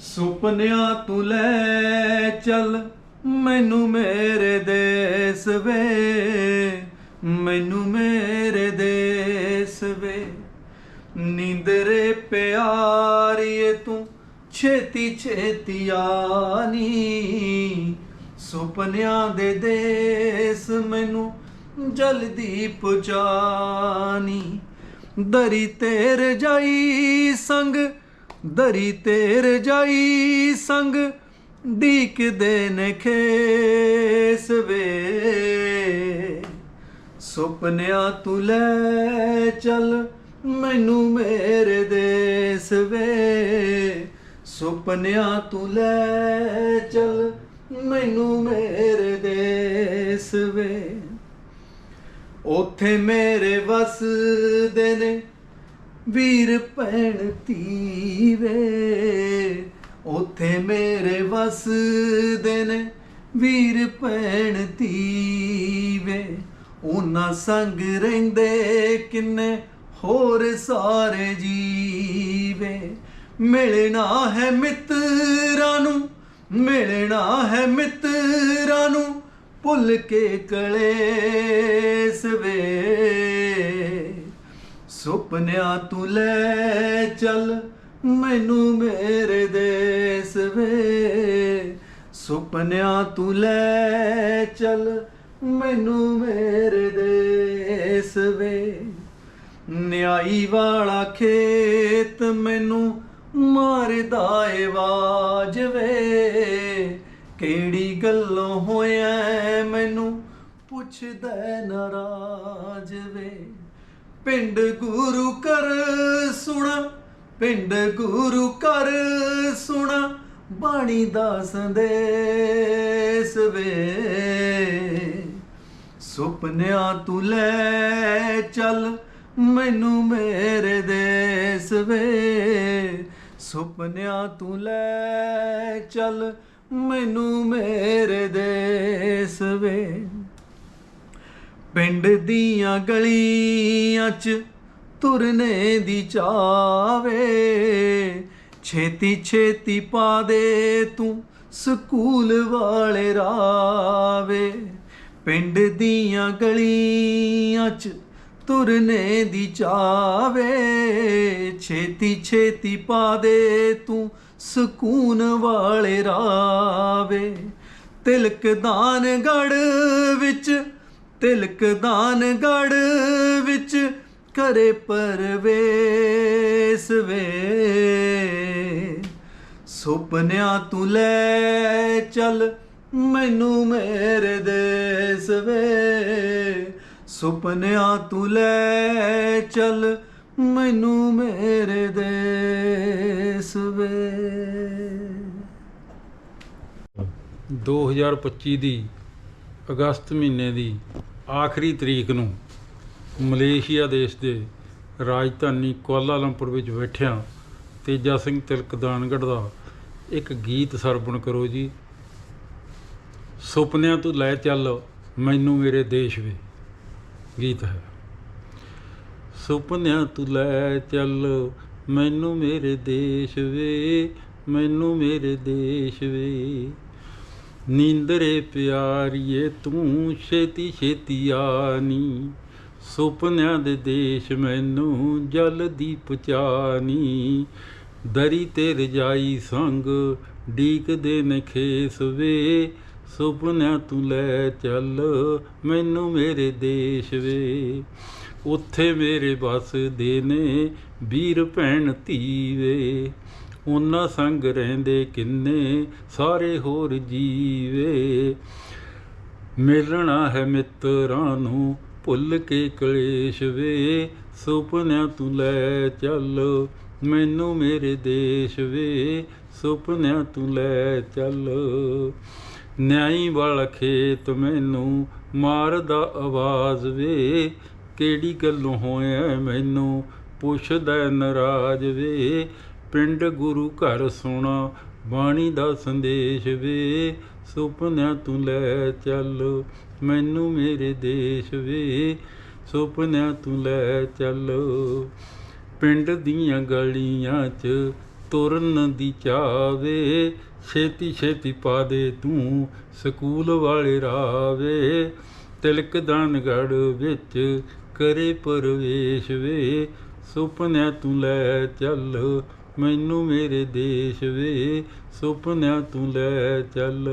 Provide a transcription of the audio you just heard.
ਸੁਪਨਿਆਂ ਤੂੰ ਲੈ ਚੱਲ, ਮੈਨੂੰ ਮੇਰੇ ਦੇਸ ਵੇ। ਮੈਨੂੰ ਮੇਰੇ ਦੇਸ ਵੇ। ਨੀਂਦਰੇ ਪਿਆਰੀਏ ਤੂੰ, ਛੇਤੀ ਛੇਤੀ ਆਨੀ। ਸੁਪਨਿਆਂ ਦੇ ਦੇਸ ਮੈਨੂੰ ਜਲਦੀ ਪਹੁੰਚਾਨੀ ਦਰੀ ਤੇਰ ਜਾਈ ਸੰਗ ਦਰੀ ਤੇਰ ਜਾਈ ਸੰਗ ਡੀਕਦੇ ਨੇ ਖੇਸ ਵੇ। ਸੁਪਨਿਆਂ ਤੂੰ ਲੈ ਚੱਲ, ਮੈਨੂੰ ਮੇਰੇ ਦੇਸ ਵੇ। ਸੁਪਨਿਆਂ ਤੂੰ ਲੈ ਚੱਲ, ਮੈਨੂੰ ਮੇਰੇ ਦੇਸ ਵੇ। ਉਥੇ ਮੇਰੇ ਵਸਦੇ ਨੇ ਵੀਰ ਭੈਣ ਧੀਵੇ, ਉਥੇ ਮੇਰੇ ਵਸਦੇ ਨੇ ਵੀਰ ਭੈਣ ਧੀਵੇ। ਉਹਨਾਂ ਸੰਗ ਰਹਿੰਦੇ ਕਿੰਨੇ, ਹੋਰ ਸਾਰੇ ਜੀਵੇ। ਮਿਲਣਾ ਹੈ ਮਿੱਤਰਾਂ ਨੂੰ, ਮਿਲਣਾ ਹੈ ਮਿੱਤਰਾਂ ਨੂੰ, ਭੁੱਲ ਕੇ ਕਲੇਸ ਵੇ। ਸੁਪਨਿਆਂ ਤੂੰ ਲੈ ਚੱਲ, ਮੈਨੂੰ ਮੇਰੇ ਦੇਸ ਵੇ। ਸੁਪਨਿਆਂ ਤੂੰ ਲੈ ਚੱਲ, ਮੈਨੂੰ ਮੇਰੇ ਦੇਸ ਵੇ। ਨਿਆਈ ਵਾਲਾ ਖੇਤ ਮੈਨੂੰ ਮਾਰਦਾ ਏ ਵਾਜ ਵੇ। ਕਿਹੜੀ ਗੱਲੋਂ ਹੋਇਆ ਮੈਨੂੰ ਪੁੱਛਦਾ ਨਾਰਾਜ਼ ਵੇ। ਪਿੰਡ ਗੁਰੂ ਕਰ ਸੁਣਾ, ਪਿੰਡ ਗੁਰੂ ਕਰ ਸੁਣਾ, ਬਾਣੀ ਦਾ ਸੰਦੇਸ ਵੇ। ਸੁਪਨਿਆਂ ਤੂੰ ਲੈ ਚੱਲ, ਮੈਨੂੰ ਮੇਰੇ ਦੇਸ ਵੇ। ਸੁਪਨਿਆਂ ਤੂੰ ਲੈ ਚੱਲ, ਮੈਨੂੰ ਮੇਰੇ ਦੇਸ ਵੇ। ਪਿੰਡ ਦੀਆਂ ਗਲੀਆਂ 'ਚ ਤੁਰਨੇ ਦੀ ਚਾਵੇ। ਛੇਤੀ ਛੇਤੀ ਪਾ ਦੇ ਤੂੰ ਸਕੂਲ ਵਾਲੇ ਰਾਵੇ। ਪਿੰਡ ਦੀਆਂ ਗਲੀਆਂ 'ਚ ਤੁਰਨੇ ਦੀ ਚਾਵੇ। ਛੇਤੀ ਛੇਤੀ ਪਾ ਦੇ ਤੂੰ ਸਕੂਨ ਵਾਲੇ ਰਾਵੇ। ਤਿਲਕ ਦਾਨ ਗੜ ਵਿੱਚ ਤਿਲਕ ਦਾਨ ਗੜ ਵਿੱਚ ਕਰੇ ਪਰਵੇਸ ਵੇ। ਸੁਪਨਿਆਂ ਤੂੰ ਲੈ ਚੱਲ ਮੈਨੂੰ ਮੇਰੇ ਦੇਸ ਵੇ। ਸੁਪਨਿਆਂ ਤੂੰ ਲੈ ਚੱਲ ਮੈਨੂੰ ਮੇਰੇ ਦੇਸ ਵੇ। 2025 ਦੀ ਅਗਸਤ ਮਹੀਨੇ ਦੀ ਆਖਰੀ ਤਰੀਕ ਨੂੰ ਮਲੇਸ਼ੀਆ ਦੇਸ਼ ਦੇ ਰਾਜਧਾਨੀ ਕੁਆਲਾਲੰਪੁਰ ਵਿੱਚ ਬੈਠਿਆਂ ਤੇਜਾ ਸਿੰਘ ਤਿਲਕਦਾਨਗੜ੍ਹ ਦਾ ਇੱਕ ਗੀਤ ਸਰਵਣ ਕਰੋ ਜੀ। ਸੁਪਨਿਆਂ ਤੋਂ ਲੈ ਚੱਲ ਮੈਨੂੰ ਮੇਰੇ ਦੇਸ਼ ਵੇ, ਗੀਤ ਹੈ। ਸੁਪਨਿਆਂ ਤੋਂ ਲੈ ਚੱਲ ਮੈਨੂੰ ਮੇਰੇ ਦੇਸ਼ ਵੇ, ਮੈਨੂੰ ਮੇਰੇ ਦੇਸ਼ ਵੇ। ਨੀਂਦਰੇ ਪਿਆਰੀਏ, ਤੂੰ ਛੇਤੀ ਛੇਤੀ ਆਨੀ ਸੁਪਨਿਆਂ ਦੇ ਦੇਸ਼ ਮੈਨੂੰ ਜਲਦੀ ਪਹੁੰਚਾਨੀ ਦਰੀ ਤੇ ਰਜਾਈ ਸੰਗ ਡੀਕਦੇ ਨੇ ਖੇਸ ਵੇ। ਸੁਪਨਿਆਂ ਤੂੰ ਲੈ ਚੱਲ ਮੈਨੂੰ ਮੇਰੇ ਦੇਸ਼ ਵੇ। ਉੱਥੇ ਮੇਰੇ ਵਸਦੇ ਨੇ ਵੀਰ ਭੈਣ ਧੀ ਵੇ। ਉਹਨਾਂ ਸੰਗ ਰਹਿੰਦੇ ਕਿੰਨੇ? ਸਾਰੇ ਹੋਰ ਜੀਵੇ। ਮਿਲਣਾ ਹੈ ਮਿੱਤਰਾਂ ਨੂੰ ਭੁੱਲ ਕੇ ਕਲੇਸ਼ ਵੇ। ਸੁਪਨਿਆਂ ਤੂੰ ਲੈ ਚੱਲ, ਮੈਨੂੰ ਮੇਰੇ ਦੇਸ਼ ਵੇ। ਸੁਪਨਿਆਂ ਤੂੰ ਲੈ ਚੱਲ। ਨਿਆਈ ਵਾਲਾ ਖੇਤ ਮੈਨੂੰ ਮਾਰਦਾ ਆਵਾਜ਼ ਵੇ। ਕਿਹੜੀ ਗੱਲੋਂ ਹੋਇਆ ਮੈਨੂੰ ਪੁੱਛਦਾ ਨਰਾਜ ਵੇ। ਪਿੰਡ ਗੁਰੂ ਘਰ ਸੁਣਾ, ਬਾਣੀ ਦਾ ਸੰਦੇਸ਼ ਵੇ। ਸੁਪਨਿਆਂ ਤੂੰ ਲੈ ਚੱਲ, ਮੈਨੂੰ ਮੇਰੇ ਦੇਸ਼ ਵੇ। ਸੁਪਨਿਆਂ ਤੂੰ ਲੈ ਚੱਲ, ਪਿੰਡ ਦੀਆਂ ਗਲੀਆਂ 'ਚ ਤੁਰਨ ਦੀ ਚਾਵੇ। ਛੇਤੀ ਛੇਤੀ ਪਾ ਦੇ ਤੂੰ ਸਕੂਲ ਵਾਲੇ ਰਾਵੇ। ਤਿਲਕ ਦਾਨਗੜ ਵਿੱਚ ਕਰੇ ਪਰਵੇਸ਼ ਵੇ। ਸੁਪਨਿਆਂ ਤੂੰ ਲੈ ਚੱਲ ਮੈਨੂੰ ਮੇਰੇ ਦੇਸ਼ ਵੇ ਸੁਪਨਿਆਂ ਤੂੰ ਲੈ ਚੱਲ।